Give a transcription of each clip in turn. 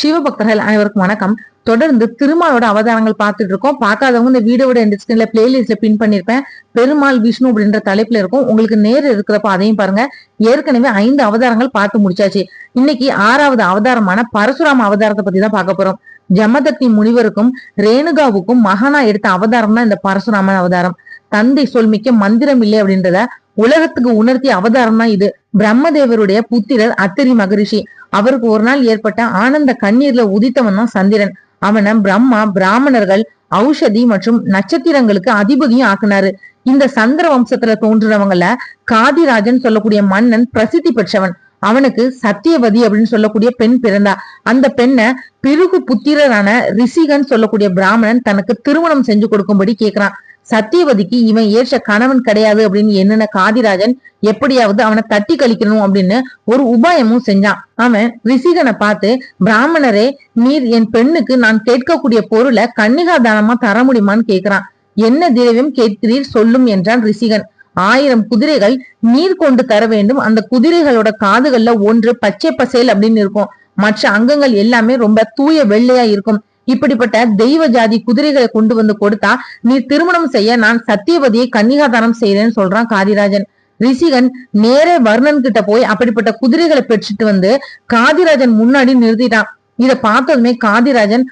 சிவபக்தர்கள் அனைவருக்கும் வணக்கம். தொடர்ந்து திருமாலோட அவதாரங்கள் பார்த்துட்டு இருக்கோம். பார்க்காதவங்க இந்த வீடியோட இந்த ஸ்கிரீன்ல பிளேலிஸ்ட்ல பின் பண்ணிருப்பேன். பெருமாள் விஷ்ணு அப்படின்ற தலைப்புல இருக்கும். உங்களுக்கு நேர் இருக்கிறப்ப அதையும் பாருங்க. ஏற்கனவே ஐந்து அவதாரங்கள் பார்த்து முடிச்சாச்சு. இன்னைக்கு ஆறாவது அவதாரமான பரசுராம அவதாரத்தை பத்தி தான் பார்க்க போறோம். ஜமதக்னி முனிவருக்கும் ரேணுகாவுக்கும் மகனா எடுத்த அவதாரம் தான் இந்த பரசுராமன் அவதாரம். தந்தை சொல்மிக்க மந்திரம் இல்லை அப்படின்றத உலகத்துக்கு உணர்த்திய அவதாரம் தான் இது. பிரம்மதேவருடைய புத்திரர் அத்திரி மகரிஷி. அவருக்கு ஒரு நாள் ஏற்பட்ட ஆனந்த கண்ணீர்ல உதித்தவன் தான் சந்திரன். அவனை பிரம்மா பிராமணர்கள் ஔஷதி மற்றும் நட்சத்திரங்களுக்கு அதிபதியும் ஆக்குனாரு. இந்த சந்திர வம்சத்துல தோன்றுறவங்கள காதிராஜன் சொல்லக்கூடிய மன்னன் பிரசித்தி பெற்றவன். அவனுக்கு சத்தியவதி அப்படின்னு சொல்லக்கூடிய பெண் பிறந்தா. அந்த பெண்ணை பிருகு புத்திரரான ரிஷிகன் சொல்லக்கூடிய பிராமணன் தனக்கு திருமணம் செஞ்சு கொடுக்கும்படி கேக்குறான். சத்தியவதிக்கு இவன் ஏற்ற கணவன் கிடையாது அப்படின்னு என்னென்ன காதிராஜன் எப்படியாவது அவனை தட்டி கழிக்கணும் அப்படின்னு ஒரு உபாயமும் செஞ்சான். அவன் ரிசிகனை பார்த்து பிராமணரே நீர் என் பெண்ணுக்கு நான் கேட்கக்கூடிய பொருளை கன்னிகா தானமா தர முடியுமான்னு கேக்குறான். என்ன திரவியம் கேட்கிறீர் சொல்லும் என்றான் ரிசிகன் ஆயிரம் குதிரைகள் நீர் கொண்டு தர வேண்டும். அந்த குதிரைகளோட காதுகள்ல ஒன்று பச்சை பசேல் அப்படின்னு இருக்கும். மற்ற அங்கங்கள் எல்லாமே ரொம்ப தூய வெள்ளையா இருக்கும். இப்படிப்பட்ட தெய்வ ஜாதி குதிரைகளை கொண்டு வந்து கொடுத்தா நீ திருமணம் செய்ய நான் சத்தியவதியை கன்னிகாதானம் செய்யறேன்னு சொல்றான் காதிராஜன். ரிஷிகன் நேரே வர்ணன் கிட்ட போய் அப்படிப்பட்ட குதிரைகளை பெற்றுட்டு வந்து காதிராஜன் முன்னாடி நிறுத்திட்டான். இத பார்த்ததுமே காதிராஜன்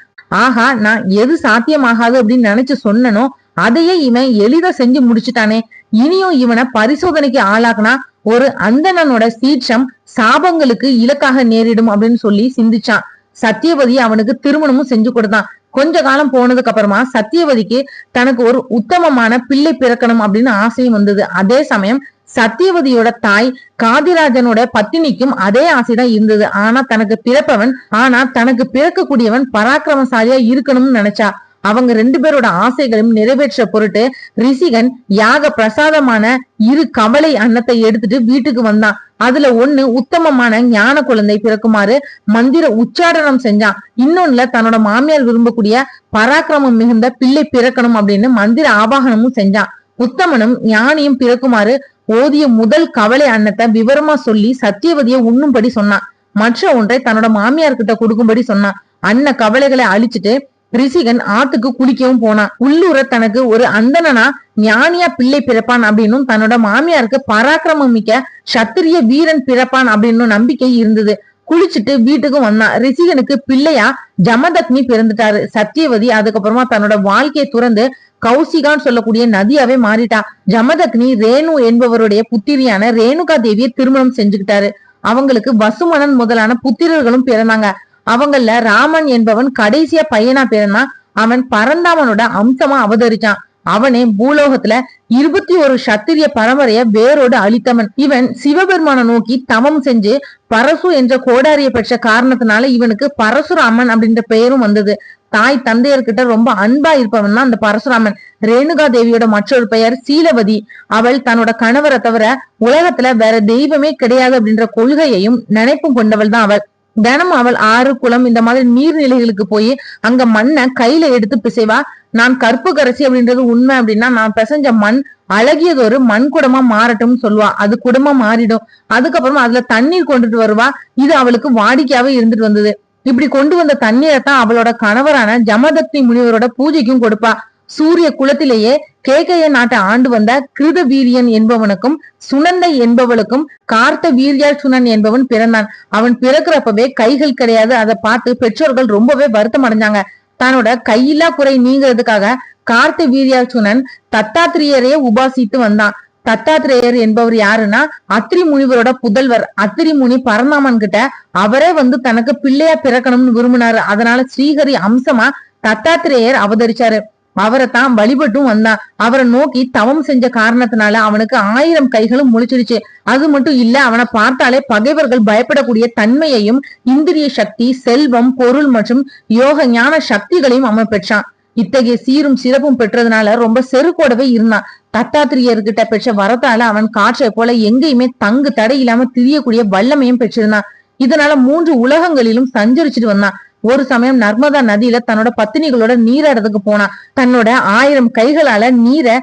ஆஹா நான் எது சாத்தியமாகாது அப்படின்னு நினைச்சு சொன்னனோ அதையே இவன் எளிதா செஞ்சு முடிச்சுட்டானே. இனியும் இவனை பரிசோதனைக்கு ஆளாக்குனா ஒரு அந்தணனோட சீற்றம் சாபங்களுக்கு இலக்காக நேரிடும் அப்படின்னு சொல்லி சிந்திச்சான். சத்தியவதி அவனுக்கு திருமணமும் செஞ்சு கொடுத்தான். கொஞ்ச காலம் போனதுக்கு அப்புறமா சத்தியவதிக்கு தனக்கு ஒரு உத்தமமான பிள்ளை பிறக்கணும் அப்படின்னு ஆசையும் வந்தது. அதே சமயம் சத்தியவதியோட தாய் காதிராஜனோட பத்தினிக்கும் அதே ஆசைதான் இருந்தது. ஆனா தனக்கு பிறப்பவன் ஆனா தனக்கு பிறக்கக்கூடியவன் பராக்கிரமசாலியா இருக்கணும்னு நினைச்சா. அவங்க ரெண்டு பேரோட ஆசைகளும் நிறைவேற்ற பொருட்டு ரிஷிகன் யாக பிரசாதமான இரு கவலை அன்னத்தை எடுத்துட்டு வீட்டுக்கு வந்தான். அதுல ஒண்ணு உத்தமமான ஞான குழந்தை பிறக்குமாறு மந்திர உச்சாடனம் செஞ்சான். இன்னொன்னுல தன்னோட மாமியார் விரும்பக்கூடிய பராக்கிரமம் மிகுந்த பிள்ளை பிறக்கணும் அப்படின்னு மந்திர ஆபாகனமும் செஞ்சான். உத்தமனும் ஞானியும் பிறக்குமாறு ஓதிய முதல் கவலை அன்னத்தை விவரமா சொல்லி சத்தியவதியை உண்ணும்படி சொன்னான். மற்ற ஒன்றை தன்னோட மாமியார் கிட்ட கொடுக்கும்படி சொன்னான். அன்ன கவலைகளை அழிச்சிட்டு ரிஷிகன் ஆத்துக்கு குளிக்கவும் போனான். உள்ளூர தனக்கு ஒரு அந்தனா ஞானியா பிள்ளை பிறப்பான் அப்படின்னும் தன்னோட மாமியாருக்கு பராக்கிரமம் மிக்க சத்திரிய வீரன் பிறப்பான் அப்படின்னு நம்பிக்கை இருந்தது. குளிச்சுட்டு வீட்டுக்கும் வந்தான். ரிஷிகனுக்கு பிள்ளையா ஜமதக்னி பிறந்துட்டாரு. சத்தியவதி அதுக்கப்புறமா தன்னோட வாழ்க்கையை துறந்து கௌசிகான்னு சொல்லக்கூடிய நதியாவே மாறிட்டா. ஜமதக்னி ரேணு என்பவருடைய புத்திரியான ரேணுகா தேவியை திருமணம் செஞ்சுக்கிட்டாரு. அவங்களுக்கு வசுமணன் முதலான புத்திரர்களும் பிறந்தாங்க. அவங்கள ராமன் என்பவன் கடைசியா பையனா பிறந்தான் அவன் பரந்தாமனோட அம்சமா அவதரிச்சான். அவனே பூலோகத்துல இருபத்தி ஒரு சத்திரிய பரம்பரைய வேரோடு அழித்தவன். இவன் சிவபெருமான நோக்கி தவம் செஞ்சு பரசு என்ற கோடாரிய பெற்ற காரணத்தினால இவனுக்கு பரசுராமன் அப்படின்ற பெயரும் வந்தது. தாய் தந்தையர்கிட்ட ரொம்ப அன்பா இருப்பவன் தான் அந்த பரசுராமன். ரேணுகா தேவியோட மற்றொரு பெயர் சீலவதி. அவள் தன்னோட கணவரை தவிர உலகத்துல வேற தெய்வமே கிடையாது அப்படின்ற கொள்கையையும் நினைப்பும் கொண்டவள் தான் அவள். தினமும் அவள் ஆறு குளம் இந்த மாதிரி நீர்நிலைகளுக்கு போய் அங்க மண்ணை கையில எடுத்து பிசைவா. நான் கற்பு கரசி அப்படின்றது உண்மை அப்படின்னா நான் பிசைஞ்ச மண் அழகியது ஒரு மண் குடமா மாறட்டும்னு சொல்லுவா. அது குடமா மாறிடும். அதுக்கப்புறமா அதுல தண்ணீர் கொண்டுட்டு வருவா. இது அவளுக்கு வாடிக்கையாவே இருந்துட்டு வந்தது. இப்படி கொண்டு வந்த தண்ணீரை தான் அவளோட கணவரான ஜமதக்னி முனிவரோட பூஜைக்கும் கொடுப்பா. சூரிய குலத்திலேயே கேகைய நாட்டை ஆண்டு வந்த கிருத வீரியன் என்பவனுக்கும் சுனந்தை என்பவளுக்கும் கார்த்த வீரியால் சுனன் என்பவன் பிறந்தான். அவன் பிறக்கிறப்பவே கைகள் கிடையாது. அதை பார்த்து பெற்றோர்கள் ரொம்பவே வருத்தம் அடைஞ்சாங்க. தன்னோட கையில்லா குறை நீங்கிறதுக்காக கார்த்த வீரியாச்சுனன் தத்தாத்திரியரையே உபாசித்து வந்தான். தத்தாத்திரேயர் என்பவர் யாருன்னா அத்திரி முனிவரோட புதல்வர். அத்திரி முனி பரந்தாமன் கிட்ட அவரே வந்து தனக்கு பிள்ளையா பிறக்கணும்னு விரும்பினாரு. அதனால ஸ்ரீஹரி அம்சமா தத்தாத்திரேயர் அவதரிச்சாரு. அவரை தான் வழிபட்டும் வந்தான் அவரை நோக்கி தவம் செஞ்ச காரணத்தினால அவனுக்கு ஆயிரம் கைகளும் முழிச்சிருச்சு. அது மட்டும் இல்ல அவனை பார்த்தாலே பகைவர்கள் பயப்படக்கூடிய தன்மையையும் இந்திரிய சக்தி செல்வம் பொருள் மற்றும் யோக ஞான சக்திகளையும் அவன் பெற்றான். இத்தகைய சீரும் சிறப்பும் பெற்றதுனால ரொம்ப செருக்கோடவே இருந்தான். தத்தாத்திரியர்கிட்ட பெற்ற வரத்தால அவன் காற்றை போல எங்கேயுமே தங்கு தடை இல்லாம திரியக்கூடிய வல்லமையும் பெற்றிருந்தான். இதனால மூன்று உலகங்களிலும் சஞ்சரிச்சுட்டு வந்தான். ஒரு சமயம் நர்மதா நதியில தன்னோட பத்தினிகளோட நீராடுறதுக்கு போனான் தன்னோட ஆயிரம் கைகளால நீரை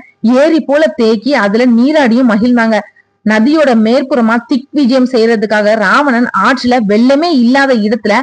ஏரி போல தேக்கி அதுல நீராடியும் மகிழ்ந்தாங்க. நதியோட மேற்புறமா திக் விஜயம் செய்யறதுக்காக ராவணன் ஆற்றுல வெள்ளமே இல்லாத இடத்துல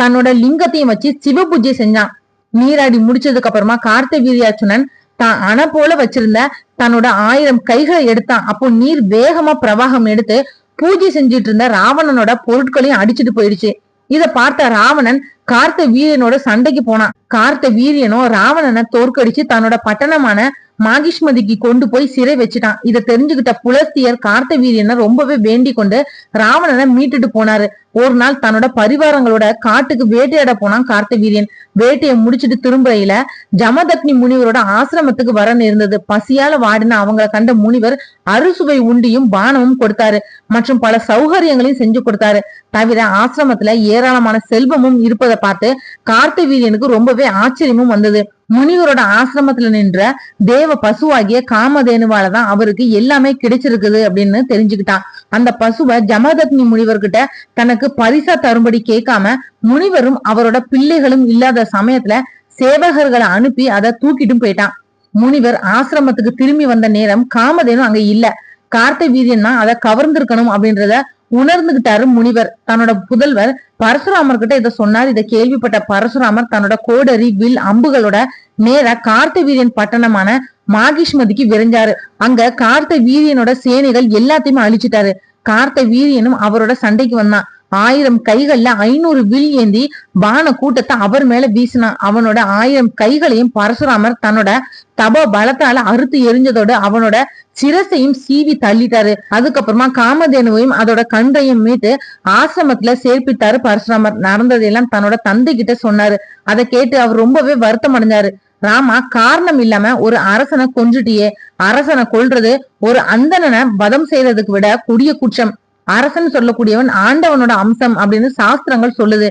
தன்னோட லிங்கத்தையும் வச்சு சிவ பூஜை செஞ்சான். நீராடி முடிச்சதுக்கு அப்புறமா கார்த்த வீரியாச்சுனன் தான் அணை போல வச்சிருந்த தன்னோட ஆயிரம் கைகளை எடுத்தான். அப்போ நீர் வேகமா பிரவாகம் எடுத்து பூஜை செஞ்சிட்டு இருந்த ராவணனோட பொருட்களையும் அடிச்சிட்டு போயிடுச்சு. இத பார்த்த ராவணன் கார்த்த வீரியனோட சண்டைக்கு போனான். கார்த்த வீரியனும் ராவணனை தோற்கடிச்சு தன்னோட பட்டணமான மாகிஷ்மதிக்கு கொண்டு போய் சிறை வச்சுட்டான். இதை தெரிஞ்சுக்கிட்ட புலஸ்தியர் கார்த்த வீரியனை ரொம்பவே வேண்டி கொண்டு ராவணனை மீட்டுட்டு போனாரு. ஒரு நாள் தன்னோட பரிவாரங்களோட காட்டுக்கு வேட்டையாட போனான் கார்த்த வீரியன் வேட்டையை முடிச்சிட்டு திரும்புறையில ஜமதக்னி முனிவரோட ஆசிரமத்துக்கு வர நேர்ந்தது. பசியால வாடின அவங்கள கண்ட முனிவர் அறுசுவை உண்டியும் பானமும் கொடுத்தாரு. மற்றும் பல சௌகரியங்களையும் செஞ்சு கொடுத்தாரு. தவிர ஆசிரமத்துல ஏராளமான செல்வமும் இருப்பதை பார்த்து கார்த்த வீரியனுக்கு ரொம்பவே ஆச்சரியமும் வந்தது. முனிவரோட ஆசிரமத்துல நின்ற தேவ பசுவாகிய காமதேனுவாலதான் அவருக்கு எல்லாமே கிடைச்சிருக்குது அப்படின்னு தெரிஞ்சுக்கிட்டான். அந்த பசுவை ஜமதக்னி முனிவர்கிட்ட தனக்கு பரிசா தரும்படி கேட்காம முனிவரும் அவரோட பிள்ளைகளும் இல்லாத சமயத்துல சேவகர்களை அனுப்பி அதை தூக்கிட்டும் போயிட்டான். முனிவர் ஆசிரமத்துக்கு திரும்பி வந்த நேரம் காமதேனும் அங்க இல்ல. கார்த்த வீரியன் தான் அதை கவர்ந்திருக்கணும் அப்படின்றத உணர்ந்துகிட்டாரு முனிவர். தன்னோட புதல்வர் பரசுராமர் கிட்ட இதை சொன்னார். இதை கேள்விப்பட்ட பரசுராமர் தன்னோட கோடரி வில் அம்புகளோட நேர கார்த்த வீரியன் பட்டணமான மாகிஷ்மதிக்கு விரைஞ்சாரு. அங்க கார்த்த வீரியனோட சேனைகள் எல்லாத்தையுமே அழிச்சிட்டாரு. கார்த்த வீரியனும் அவரோட சண்டைக்கு வந்தான். ஆயிரம் கைகள்ல ஐநூறு வில் ஏந்தி பான கூட்டத்தை அவர் மேல வீசினான். அவனோட ஆயிரம் கைகளையும் பரசுராமர் தன்னோட தப பலத்தால அறுத்து எரிஞ்சதோடு அவனோட சிரசையும் சீவி தள்ளிட்டாரு. அதுக்கப்புறமா காமதேனுவையும் அதோட கண்டையும் மீட்டு ஆசிரமத்துல சேர்ப்பித்தாரு பரசுராமர். நடந்ததெல்லாம் தன்னோட தந்தை கிட்ட சொன்னாரு. அதை கேட்டு அவர் ரொம்பவே வருத்தம் அடைஞ்சாரு. ராமா காரணம் இல்லாம ஒரு அரசனை கொன்றுட்டியே அரசனை கொல்றது ஒரு அந்தணனை வதம் செய்யறதுக்கு விட கொடிய குற்றம். அரசன் சொல்லக்கூடியவன் ஆண்டவனோட அம்சம் அப்படின்னு சாஸ்திரங்கள் சொல்லுது.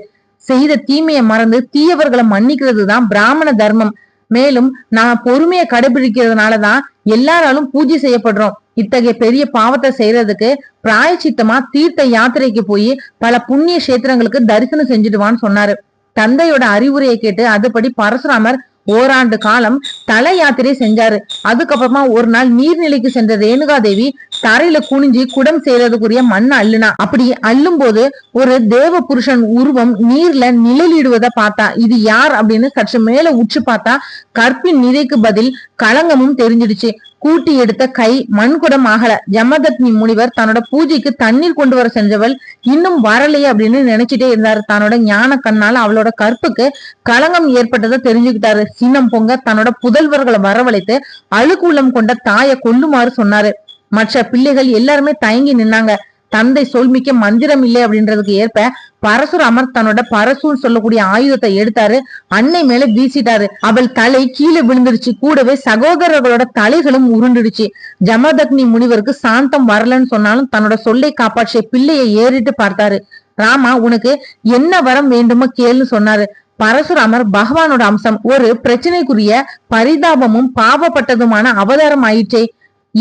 செய்த தீமையை மறந்து தீயவர்களை மன்னிக்கிறது தான் பிராமண தர்மம். மேலும் நான் பொறுமையை கடைபிடிக்கிறதுனாலதான் எல்லாராலும் பூஜை செய்யப்படுறோம். இத்தகைய பெரிய பாவத்தை செய்யறதுக்கு பிராயச்சித்தமா தீர்த்த யாத்திரைக்கு போய் பல புண்ணிய கஷேத்திரங்களுக்கு தரிசனம் செஞ்சுடுவான்னு சொன்னாரு. தந்தையோட அறிவுரையை கேட்டு அதுபடி பரசுராமர் ஓராண்டு காலம் தல யாத்திரை செஞ்சாரு. அதுக்கப்புறமா ஒரு நாள் நீர்நிலைக்கு சென்ற ரேணுகா தேவி தரையில குனிஞ்சு குடம் செய்யறதுக்குரிய மண் அள்ளுனா அப்படி அள்ளும் போது ஒரு தேவ புருஷன் உருவம் நீர்ல நிழலிடுவதை பார்த்தா இது யார் அப்படின்னு சற்று மேல உச்சு பார்த்தா கற்பின் நிதைக்கு பதில் களங்கமும் தெரிஞ்சிடுச்சு. கூட்டி எடுத்த கை மண்குடம் ஆகல. ஜமதக்னி முனிவர் தன்னோட பூஜைக்கு தண்ணீர் கொண்டு வர செஞ்சவள் இன்னும் வரலையே அப்படின்னு நினைச்சிட்டே இருந்தாரு. தன்னோட ஞான கண்ணால அவளோட கற்புக்கு களங்கம் ஏற்பட்டதை தெரிஞ்சுக்கிட்டாரு. சின்னம் பொங்க தன்னோட புதல்வர்களை வரவழைத்து அழுக்குள்ளம் கொண்ட தாயை கொல்லுமாறு சொன்னாரு. மற்ற பிள்ளைகள் எல்லாருமே தயங்கி நின்னாங்க. தந்தை சொல்மிக்க மந்திரம் இல்லை அப்படின்றதுக்கு ஏற்ப பரசுராமர் தன்னோட பரசுன்னு சொல்லக்கூடிய ஆயுதத்தை எடுத்தாரு. அன்னை மேல வீசிட்டாரு. அவள் தலை கீழே விழுந்துருச்சு. கூடவே சகோதரர்களோட தலைகளும் உருண்டுடுச்சு. ஜமதக்னி முனிவருக்கு சாந்தம் வரலன்னு சொன்னாலும் தன்னோட சொல்லை காப்பாற்றிய பிள்ளையை ஏறிட்டு பார்த்தாரு. ராமா உனக்கு என்ன வரம் வேண்டுமோ கேளுன்னு சொன்னாரு. பரசுராமர் பகவானோட அம்சம் ஒரு பிரச்சனைக்குரிய பரிதாபமும் பாவப்பட்டதுமான அவதாரம் ஆயிற்றே.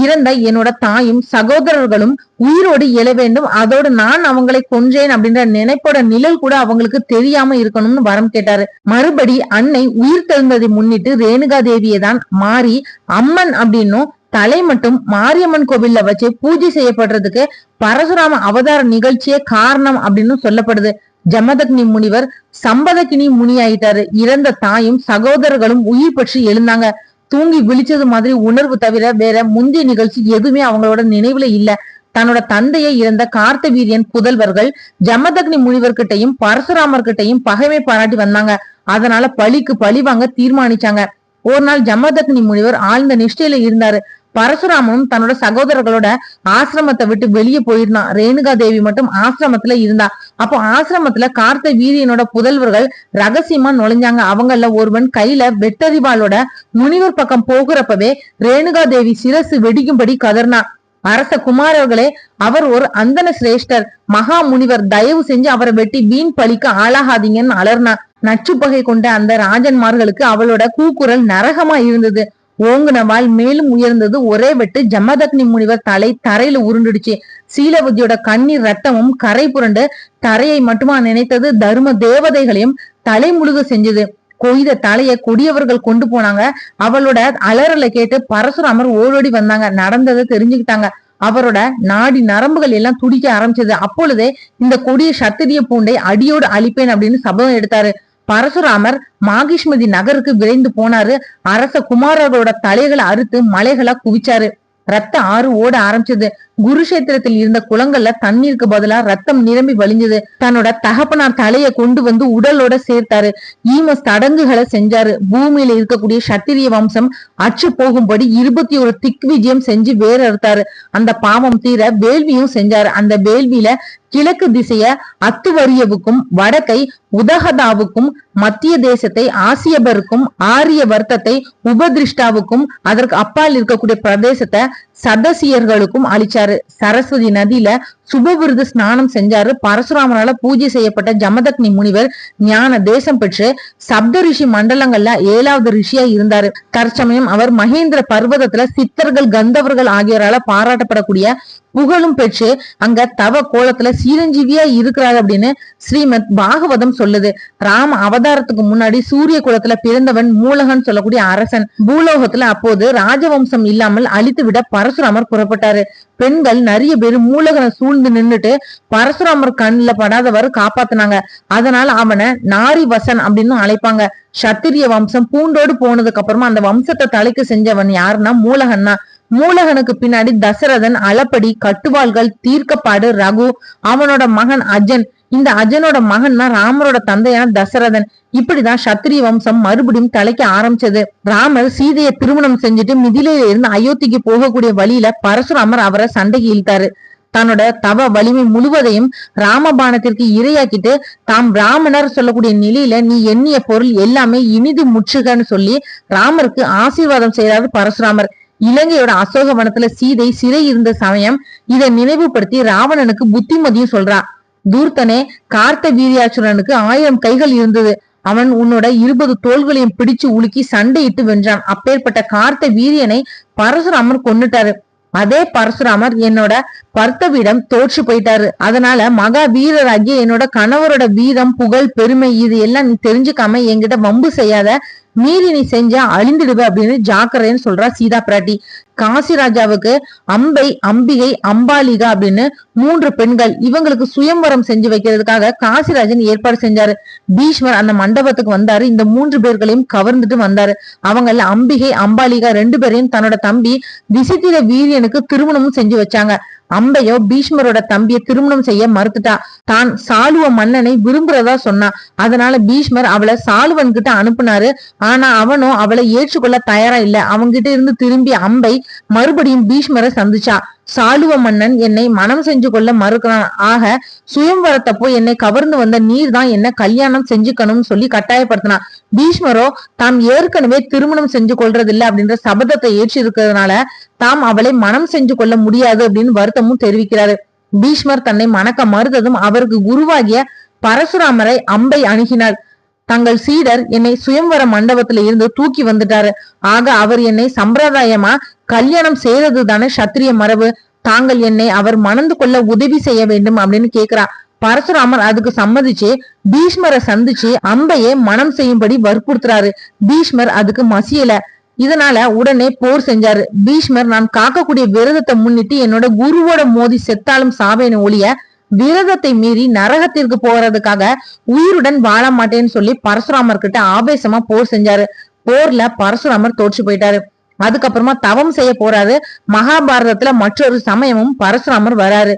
இறந்த என்னோட தாயும் சகோதரர்களும் உயிரோடு எழ வேண்டும். அதோடு நான் அவங்களை கொன்றேன் அப்படின்ற நினைப்போட நிழல் கூட அவங்களுக்கு தெரியாம இருக்கணும்னு வரம் கேட்டாரு. மறுபடி அன்னை உயிர் தெழுந்ததை முன்னிட்டு ரேணுகா தேவியை தான் மாறி அம்மன் அப்படின்னும் தலை மட்டும் மாரியம்மன் கோவில்ல வச்சு பூஜை செய்யப்படுறதுக்கு பரசுராம அவதார நிகழ்ச்சியே காரணம் அப்படின்னு சொல்லப்படுது. ஜமதக்னி முனிவர் சம்பதகினி முனியாயிட்டாரு. இறந்த தாயும் சகோதரர்களும் உயிர் பற்றி எழுந்தாங்க. தூங்கி விழிச்சது மாதிரி உணர்வு தவிர வேற முந்தைய நிகழ்ச்சி எதுவுமே அவங்களோட நினைவுல இல்ல. தன்னோட தந்தையை இறந்த கார்த்த வீரியன் புதல்வர்கள் ஜமதக்னி முனிவர்கிட்டையும் பரசுராமர்கிட்டையும் பகைமை பாராட்டி வந்தாங்க. அதனால பழிக்கு பழி வாங்க தீர்மானிச்சாங்க. ஒரு நாள் ஜமதக்னி முனிவர் ஆழ்ந்த நிஷ்டையில இருந்தாரு. பரசுராமனும் தன்னோட சகோதரர்களோட ஆசிரமத்தை விட்டு வெளியே போயிருந்தான் ரேணுகா தேவி மட்டும் ஆசிரமத்துல இருந்தா. அப்போ ஆசிரமத்துல கார்த்த வீரியனோட புதல்வர்கள் ரகசியமா நுழைஞ்சாங்க. அவங்கள ஒருவன் கையில வெட்டறிவாளோட முனிவர் பக்கம் போகிறப்பவே ரேணுகா தேவி சிரசு வெடிக்கும்படி கதர்னா அரச குமாரர்களே அவர் ஒரு அந்தன சிரேஷ்டர். மகா முனிவர் தயவு செஞ்சு அவரை வெட்டி வீண் பழிக்க ஆளாகாதீங்கன்னு அலர்னா நச்சு பகை கொண்ட அந்த ராஜன்மார்களுக்கு அவளோட கூக்குரல் நரகமா இருந்தது. ஓங்குனவால் மேலும் உயர்ந்தது ஒரே வெட்டு. ஜமதக்னி முனிவர் தலை தரையில உருண்டுடுச்சு. சீலவதியோட கண்ணீர் ரத்தமும் கரை புரண்டு தரையை மட்டுமா நினைத்தது தர்ம தேவதைகளையும் தலை முழுக செஞ்சது. கொய்த தலைய கொடியவர்கள் கொண்டு போனாங்க. அவளோட அலறலை கேட்டு பரசுராமர் ஓடோடி வந்தாங்க. நடந்ததை தெரிஞ்சுக்கிட்டாங்க. அவரோட நாடி நரம்புகள் எல்லாம் துடிக்க ஆரம்பிச்சது. அப்பொழுதே இந்த கொடிய சத்திரிய பூண்டை அடியோடு அழிப்பேன் அப்படின்னு சபதம் எடுத்தாரு. பரசுராமர் மாகிஷ்மதி நகருக்கு விரைந்து போனாரு. அரச குமாரர்களோட தலைகளை அறுத்து மலைகளா குவிச்சாரு. ரத்த ஆறு ஓட ஆரம்பிச்சது. குருஷேத்திரத்தில் இருந்த குளங்கள்ல தண்ணீருக்கு பதிலா ரத்தம் நிரம்பி வழிஞ்சது. தன்னோட தகப்பனார் தலைய கொண்டு வந்து உடலோட சேர்த்தாரு. ஈமஸ் தடங்குகளை செஞ்சாரு. பூமியில இருக்கக்கூடிய சத்திரிய வம்சம் அச்சு போகும்படி இருபத்தி ஒரு திக் விஜயம் செஞ்சு வேற அறுத்தாரு. அந்த பாவம் தீர வேள்வியும் செஞ்சாரு. அந்த வேள்வியில கிழக்கு திசைய அத்துவரியவுக்கும் வடக்கை உதகதாவுக்கும் மத்திய தேசத்தை ஆசியபருக்கும் ஆரிய வர்த்தத்தை உபதிருஷ்டாவுக்கும் அதற்கு அப்பால் இருக்கக்கூடிய பிரதேசத்தை சதசியர்களுக்கும் அளிச்சாரு. சரஸ்வதி நதியில சுபவிருது ஸ்நானம் செஞ்சாரு. பரசுராமனால பூஜை செய்யப்பட்ட ஜமதக்னி முனிவர் ஞான தேசம் பெற்று சப்த ரிஷி மண்டலங்கள்ல ஏழாவது ரிஷியா இருந்தாரு. தற்சமயம் அவர் மகேந்திர பர்வதத்துல சித்தர்கள் கந்தவர்கள் ஆகியோரால பாராட்டப்படக்கூடிய புகழும் பெற்று அங்க தவ கோலத்துல சீரஞ்சீவியா இருக்கிறார் அப்படின்னு ஸ்ரீமத் பாகவதம் சொல்லுது. ராம அவதாரத்துக்கு முன்னாடி சூரிய குலத்துல பிறந்தவன் மூலகன் சொல்லக்கூடிய அரசன். பூலோகத்துல அப்போது ராஜவம்சம் இல்லாமல் அழித்து விட பரசுராமர் புறப்பட்டாரு. பெண்கள் நிறைய பேர் மூலகனை சூழ்ந்து நின்றுட்டு பரசுராமர் கண்ணுல படாதவர் காப்பாத்துனாங்க. அதனால அவனை நாரிவசன் அப்படின்னு அழைப்பாங்க. சத்திரிய வம்சம் பூண்டோடு போனதுக்கு அப்புறமா அந்த வம்சத்தை தலைக்கு செஞ்சவன் யாருன்னா மூலகன் தான். மூலகனுக்கு பின்னாடி தசரதன் அளப்படி கட்டுவாள்கள் தீர்க்கப்பாடு ரகு அவனோட மகன் அஜன் இந்த அஜனோட மகன் தான் ராமரோட தந்தையான தசரதன் இப்படிதான் சத்திரிய வம்சம் மறுபடியும் தலைக்க ஆரம்பிச்சது. ராமர் சீதையை திருமணம் செஞ்சுட்டு மிதிலையில இருந்து அயோத்திக்கு போகக்கூடிய வழியில பரசுராமர் அவரை சண்டைக்கு இழுத்தாரு. தன்னோட தவ வலிமை முழுவதையும் ராமபானத்திற்கு இரையாக்கிட்டு தாம் ராமனர் சொல்லக்கூடிய நிலையில நீ எண்ணிய பொருள் எல்லாமே இனிது முற்றுகன்னு சொல்லி ராமருக்கு ஆசீர்வாதம் செய்யறாரு பரசுராமர். இலங்கையோட அசோகவனத்துல சீதை சிறை இருந்த சமயம் இதை நினைவுபடுத்தி ராவணனுக்கு புத்திமதியும் சொல்றா. தூர்த்தனே கார்த்த வீரியாச்சுரனுக்கு ஆயிரம் கைகள் இருந்தது. அவன் உன்னோட இருபது தோள்களையும் பிடிச்சு உலுக்கி சண்டையிட்டு வென்றான். அப்பேற்பட்ட கார்த்த வீரியனை பரசுராமர் கொன்னுட்டாரு. அதே பரசுராமர் என்னோட பர்த்தவிடம் தோற்று போயிட்டாரு. அதனால மகா வீரராகிய என்னோட கணவரோட வீரம் புகழ் பெருமை இது எல்லாம் நீ தெரிஞ்சுக்காம என்கிட்ட வம்பு செய்யாத. மீறி நீ செஞ்சா அழிந்துடுவ அப்படின்னு ஜாக்கிரதைன்னு சொல்றா சீதா பிராட்டி. காசி ராஜாவுக்கு அம்பை அம்பிகை அம்பாலிகா அப்படின்னு மூன்று பெண்கள் இவங்களுக்கு சுயம்வரம் செஞ்சு வைக்கிறதுக்காக காசிராஜன் ஏற்பாடு செஞ்சாரு. பீஷ்மர் அந்த மண்டபத்துக்கு வந்தாரு. இந்த மூன்று பேர்களையும் கவர்ந்துட்டு வந்தாரு. அவங்கள அம்பிகை அம்பாலிகா ரெண்டு பேரையும் தன்னோட தம்பி விசித்திர வீரியனுக்கு திருமணமும் செஞ்சு வச்சாங்க. அம்பையோ பீஷ்மரோட தம்பியை திருமணம் செய்ய மறுத்துட்டா. தான் சாலுவ மன்னனை விரும்புறதா சொன்னான் அதனால பீஷ்மர் அவளை சாலுவன் கிட்ட அனுப்புனாரு. ஆனா அவனும் அவளை ஏற்றுக்கொள்ள தயாரா இல்ல. அவங்கிட்ட இருந்து திரும்பி அம்பை மறுபடியும் பீஷ்மரை சந்திச்சா. சாலுவ மன்னன் என்னை மனம் செஞ்சு கொள்ள மறுக்கிறான். ஆக சுயம்பரத்தப்போ என்னை கவர்ந்து வந்த நீர் தான் என்ன கல்யாணம் செஞ்சுக்கணும்னு சொல்லி கட்டாயப்படுத்தினான். பீஷ்மரோ தாம் ஏற்கனவே திருமணம் செஞ்சு கொள்றதில்ல அப்படின்ற சபதத்தை ஏற்றி இருக்கிறதுனால தாம் அவளை மனம் செஞ்சு கொள்ள முடியாது அப்படின்னு வருத்தமும் தெரிவிக்கிறாரு. பீஷ்மர் தன்னை மணக்க மறுத்ததும் அவருக்கு குருவாகிய பரசுராமரை அம்பை அணுகினார். தங்கள் சீடர் என்னை சுயம்வர மண்டபத்துல இருந்து தூக்கி வந்துட்டாரு. ஆக அவர் என்னை சம்பிரதாயமா கல்யாணம் செய்யறது தானே சத்திரிய மரபு. தாங்கள் என்னை அவர் மணந்து கொள்ள உதவி செய்ய வேண்டும் அப்படின்னு கேக்குறா. பரசுராமர் அதுக்கு சம்மதிச்சு பீஷ்மரை சந்திச்சு அம்பையே மனம் செய்யும்படி வற்புறுத்துறாரு. பீஷ்மர் அதுக்கு மசியல. இதனால உடனே போர் செஞ்சாரு. பீஷ்மர் நான் காக்கக்கூடிய விரதத்தை முன்னிட்டு என்னோட குருவோட மோதி செத்தாலும் சாவேன ஒளிய விரதத்தை மீறி நரகத்திற்கு போறதுக்காக உயிருடன் வாழ மாட்டேன்னு சொல்லி பரசுராமர் கிட்ட ஆவேசமா போர் செஞ்சாரு. போர்ல பரசுராமர் தோற்று போயிட்டாரு. அதுக்கப்புறமா தவம் செய்ய போறாரு. மகாபாரதத்துல மற்றொரு சமயமும் பரசுராமர் வராரு.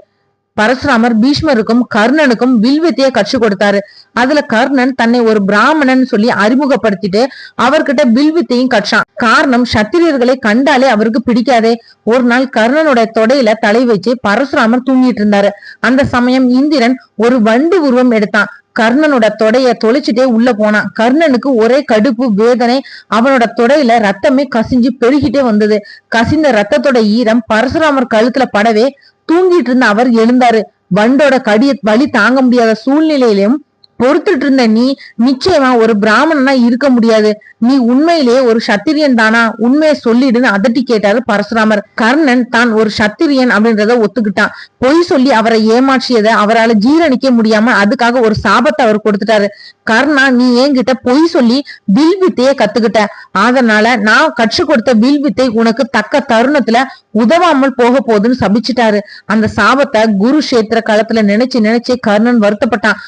பரசுராமர் பீஷ்மருக்கும் கர்ணனுக்கும் வில்வித்தைய கற்றுக் கொடுத்தாரு. அதுல கர்ணன் தன்னை ஒரு பிராமணன் சொல்லி அறிமுகப்படுத்திட்டு அவர்கிட்ட வில்வித்தையும் கற்றான். காரணம் சத்திரியர்களை கண்டாலே அவருக்கு பிடிக்காதே. ஒரு நாள் கர்ணனுடைய தொடையில தலை வச்சு பரசுராமர் தூங்கிட்டு இருந்தாரு. அந்த சமயம் இந்திரன் ஒரு வண்டு உருவம் எடுத்தான். கர்ணனோட தொடைய தொலைச்சிட்டே உள்ள போனான். கர்ணனுக்கு ஒரே கடுப்பு வேதனை அவனோட தொடையில ரத்தமே கசிஞ்சு பெருகிட்டே வந்தது. கசிந்த ரத்தத்தோட ஈரம் பரசுராமர் கழுத்துல படவே தூங்கிட்டு இருந்த அவர் எழுந்தாரு. வண்டோட கடிய வலி தாங்க முடியாத சூழ்நிலையிலும் பொறுத்துட்டு இருந்த நீ நிச்சயமா ஒரு பிராமணனா இருக்க முடியாது. நீ உண்மையிலேயே ஒரு சத்திரியன் தானா? உண்மையை சொல்லிடுன்னு அதட்டி கேட்டாரு பரசுராமர். கர்ணன் தான் ஒரு சத்திரியன் அப்படின்றத ஒத்துக்கிட்டான். பொய் சொல்லி அவரை ஏமாற்றியதை அவரால் ஜீரணிக்க முடியாம அதுக்காக ஒரு சாபத்தை அவர் கொடுத்துட்டாரு. கர்ணா நீ என்கிட்ட பொய் சொல்லி வில்வித்தையே கத்துக்கிட்ட. அதனால நான் கற்றுக் கொடுத்த வில் வித்தை உனக்கு தக்க தருணத்துல உதவாமல் போக போகுதுன்னு சபிச்சிட்டாரு. அந்த சாபத்தை குரு கஷேத்திர காலத்துல நினைச்சு நினைச்சு கர்ணன் வருத்தப்பட்டான்.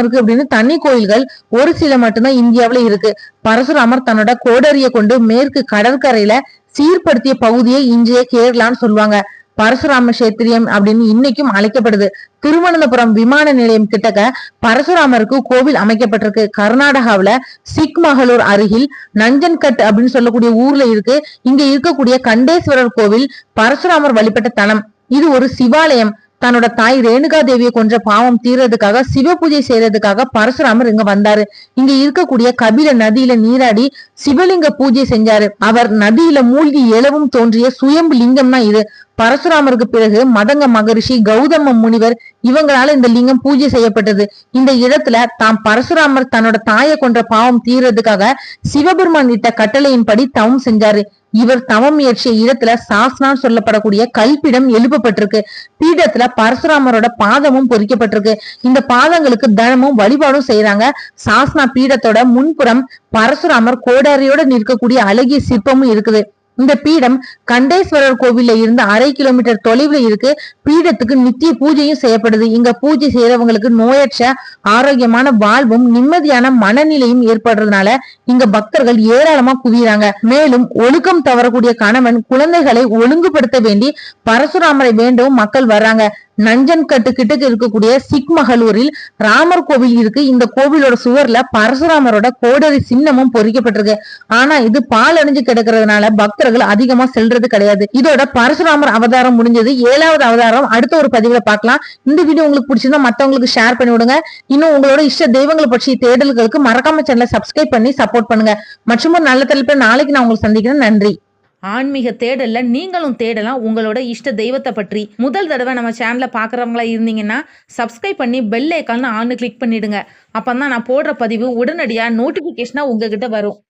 பரசுராமருக்கு அப்படின்னு தனி கோயில்கள் ஒரு சில மட்டும்தான் இந்தியாவில இருக்கு. பரசுராமர் தன்னோட கோடரிய கொண்டு மேற்கு கடற்கரையில சீர்படுத்திய பகுதியை இன்றைய கேரளான்னு சொல்லுவாங்க. பரசுராம கஷேத்திரியம் அப்படின்னு இன்னைக்கும் அழைக்கப்படுது. திருவனந்தபுரம் விமான நிலையம் கிட்டக்க பரசுராமருக்கு கோவில் அமைக்கப்பட்டிருக்கு. கர்நாடகாவுல சிக்மகளூர் அருகில் நஞ்சன்கட் அப்படின்னு சொல்லக்கூடிய ஊர்ல இருக்கு. இங்க இருக்கக்கூடிய கண்டேஸ்வரர் கோவில் பரசுராமர் வழிபட்ட தலம். இது ஒரு சிவாலயம். தன்னோட தாய் ரேணுகா தேவியை கொன்ற பாவம் தீர்றதுக்காக சிவ பூஜை செய்யறதுக்காக பரசுராமர் இங்க வந்தாரு. இங்க இருக்கக்கூடிய கபில நதியில நீராடி சிவலிங்க பூஜை செஞ்சாரு. அவர் நதியில மூழ்கி எழவும் தோன்றிய சுயம்பு லிங்கம் தான் இது. பரசுராமருக்கு பிறகு மதங்க மகரிஷி கௌதம முனிவர் இவங்களால இந்த லிங்கம் பூஜை செய்யப்பட்டது. இந்த இடத்துல தாம் பரசுராமர் தன்னோட தாயை கொன்ற பாவம் தீர்றதுக்காக சிவபெருமான் இட்ட கட்டளையின்படி தவம் செஞ்சாரு. இவர் தவம் இயற்றிய இடத்துல சாஸ்னான்னு சொல்லப்படக்கூடிய கல்பிடம் எழுப்பப்பட்டிருக்கு. பீடத்துல பரசுராமரோட பாதமும் பொறிக்கப்பட்டிருக்கு. இந்த பாதங்களுக்கு தனமும் வழிபாடும் செய்யறாங்க சாஸ்னா பீடத்தோட முன்புறம் பரசுராமர் கோடாரியோட நிற்கக்கூடிய அழகிய சிற்பமும் இருக்குது. இந்த பீடம் கண்டேஸ்வரர் கோவில்ல இருந்து அரை கிலோமீட்டர் தொலைவுல இருக்கு. பீடத்துக்கு நித்திய பூஜையும் செய்யப்படுது. இங்க பூஜை செய்யறவங்களுக்கு நோயற்ற ஆரோக்கியமான வாழ்வும் நிம்மதியான மனநிலையும் ஏற்படுறதுனால இங்க பக்தர்கள் ஏராளமா குவியறாங்க. மேலும் ஒழுக்கம் தவறக்கூடிய கணவன் குழந்தைகளை ஒழுங்குபடுத்த வேண்டி பரசுராமரை வேண்டவும் மக்கள் வர்றாங்க. நஞ்சன்கட்டு கிட்ட இருக்கக்கூடிய சிக்மகளூரில் ராமர் கோவில் இருக்கு. இந்த கோவிலோட சுவர்ல பரசுராமரோட கோடரி சின்னமும் பொறிக்கப்பட்டிருக்கு. ஆனா இது பால் அணிஞ்சு கிடக்கிறதுனால பக்தர்கள் அதிகமா செல்றது கிடையாது. இதோட பரசுராமர் அவதாரம் முடிஞ்சது. ஏழாவது அவதாரம் அடுத்த ஒரு பதிவுல பார்க்கலாம். இந்த வீடியோ உங்களுக்கு பிடிச்சிருந்தா மத்தவங்களுக்கு ஷேர் பண்ணி விடுங்க. இன்னும் உங்களோட இஷ்ட தெய்வங்களை பற்றிய தேடல்களுக்கு மறக்காம சேனலை சப்ஸ்கிரைப் பண்ணி சப்போர்ட் பண்ணுங்க. மற்றும் ஒரு நல்ல தலைப்பு நாளைக்கு நான் உங்களுக்கு சந்திக்கிறேன். நன்றி. ஆன்மீக தேடல்ல நீங்களும் தேடலாம். உங்களோட இஷ்ட தெய்வத்தை பற்றி. முதல் தடவை நம்ம சேனலை பார்க்குறவங்களா இருந்தீங்கன்னா சப்ஸ்கிரைப் பண்ணி பெல் ஐக்கான்னு ஆன்னு கிளிக் பண்ணிடுங்க. அப்போ தான் நான் போடுற பதிவு உடனடியாக நோட்டிஃபிகேஷனாக உங்ககிட்ட வரும்.